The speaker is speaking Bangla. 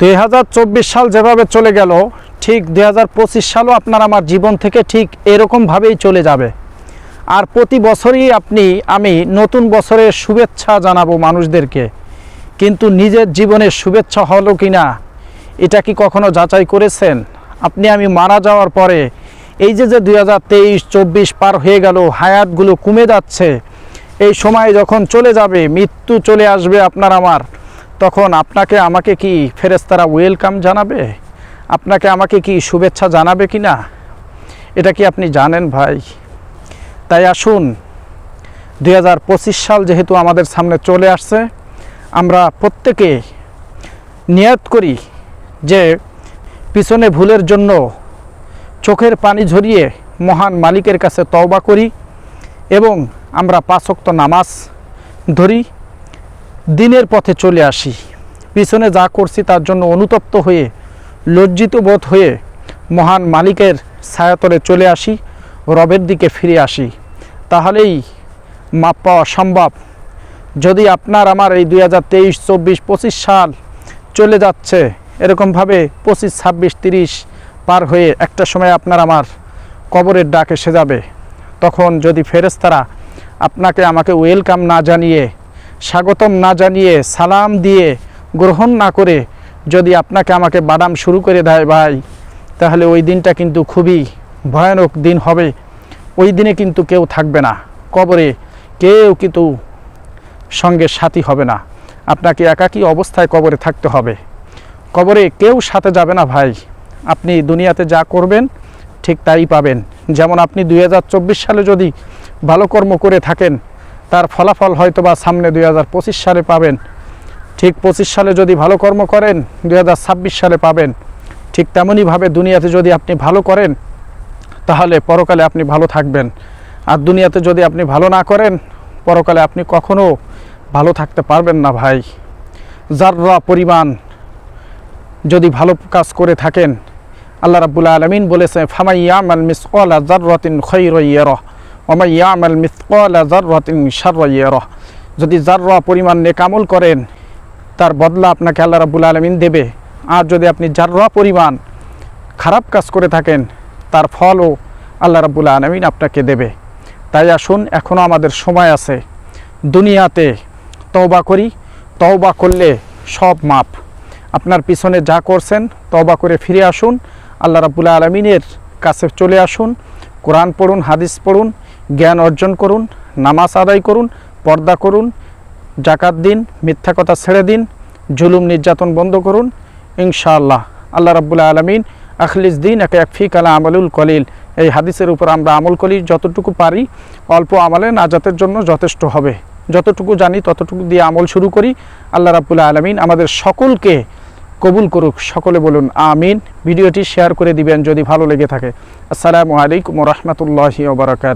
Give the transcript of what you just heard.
দু হাজার চব্বিশ সাল যেভাবে চলে গেল, ঠিক দু হাজার পঁচিশ সালও আপনার আমার জীবন থেকে ঠিক এরকমভাবেই চলে যাবে। আর প্রতি বছরই আপনি, আমি নতুন বছরের শুভেচ্ছা জানাব মানুষদেরকে। কিন্তু নিজের জীবনের শুভেচ্ছা হলো কি না, এটা কি কখনো যাচাই করেছেন? আপনি, আমি মারা যাওয়ার পরে, এই যে যে দুই হাজার তেইশ, চব্বিশ পার হয়ে গেল, হায়াতগুলো কমে যাচ্ছে, এই সময় যখন চলে যাবে, মৃত্যু চলে আসবে আপনার আমার। তখন আপনাকে আমাকে কি ফেরেস্তারা ওয়েলকাম জানাবে? আপনাকে আমাকে কি শুভেচ্ছা জানাবে কি না এটা কি আপনি জানেন ভাই? তাই আসুন দু হাজার পঁচিশ সাল যেহেতু আমাদের সামনে চলে আসছে, আমরা প্রত্যেকে নিয়ত করি যে পিছনে ভুলের জন্য চোখের পানি ঝরিয়ে মহান মালিকের কাছে তওবা করি এবং আমরা পাঁচক্ত নামাজ ধরি। দিনের পথে চলে আসি। পিছনে যা করছি তার জন্য অনুতপ্ত হয়ে, লজ্জিত বোধ হয়ে মহান মালিকের ছায়াতলে চলে আসি, রবের দিকে ফিরে আসি। তাহলেই মাপ পাওয়া সম্ভব। যদি আপনার আমার এই দুই হাজার তেইশ, চব্বিশ, পঁচিশ সাল চলে যাচ্ছে, এরকমভাবে পঁচিশ, ছাব্বিশ, তিরিশ পার হয়ে একটা সময় আপনার আমার কবরের ডাক এসে যাবে তখন যদি ফেরেস্তারা আপনাকে, আমাকে ওয়েলকাম না জানিয়ে স্বাগতম না জানিয়ে সালাম দিয়ে গ্রহণ না করে যদি আপনাকে আমাকে বাদাম শুরু করে দেয় ভাই, তাহলে ওই দিনটা কিন্তু খুবই ভয়ানক দিন হবে। ওই দিনে কিন্তু কেউ থাকবে না, কবরে কেউ কিন্তু সঙ্গে সাথী হবে না। আপনাকে একাকী অবস্থায় কবরে থাকতে হবে। কবরে কেউ সাথে যাবে না ভাই, আপনি দুনিয়াতে যা করবেন ঠিক তাই পাবেন। যেমন আপনি দু হাজার চব্বিশ সালে যদি ভালো কর্ম করে থাকেন তার ফলাফল হয়তো বা সামনে দু হাজার পঁচিশ সালে পাবেন। ঠিক পঁচিশ সালে যদি ভালো কর্ম করেন দু হাজার ছাব্বিশ সালে পাবেন। ঠিক তেমনইভাবে দুনিয়াতে যদি আপনি ভালো করেন, তাহলে পরকালে আপনি ভালো থাকবেন। আর দুনিয়াতে যদি আপনি ভালো না করেন, পরকালে আপনি কখনো ভালো থাকতে পারবেন না ভাই। যাররা পরিমাণ যদি ভালো কাজ করে থাকেন, আল্লাহ রাব্বুল আলমিন বলেছে ফামাইয়ামাল মিসকালা জাররাতিন খৈরইয়েরহ ওমাইয়ামাল মিসকালা জাররাতিন শারইয়েরহ যদি জাররা পরিমাণ নেকামল করেন, তার বদলা আপনাকে আল্লাহ রাব্বুল আলমিন দেবে। আর যদি আপনি জাররা পরিমাণ খারাপ কাজ করে থাকেন, তার ফলও আল্লাহ রাব্বুল আলমিন আপনাকে দেবে। তাই আসুন এখনও আমাদের সময় আছে। দুনিয়াতে তওবা করি, তওবা করলে সব মাপ। আপনার পিছনে যা করছেন, তওবা করে ফিরে আসুন। আল্লাহ রাবুল্লাহ আলমিনের কাছে চলে আসুন। কোরআন পড়ুন, হাদিস পড়ুন জ্ঞান অর্জন করুন, নামাজ আদায় করুন, পর্দা করুন জাকাত দিন, মিথ্যা কথা ছেড়ে দিন, জুলুম নির্যাতন বন্ধ করুন। ইনশাআল্লাহ, আল্লাহ রাবুল্লাহ আলমিন আখলিস দিন একে একফি কালা আমলুল কলিল। এই হাদিসের উপর আমরা আমল করি, যতটুকু পারি, অল্প আমলে নাজাতের জন্য যথেষ্ট হবে। যতটুকু জানি, ততটুকু দিয়ে আমল শুরু করি। আল্লাহ রাবুল্লাহ আলমিন আমাদের সকলকে কবুল করুক, সকলে বলুন আমিন। ভিডিওটি শেয়ার করে দিবেন যদি ভালো লেগে থাকে। আসসালামু আলাইকুম রহমতুল্লাহি ওবরাকাত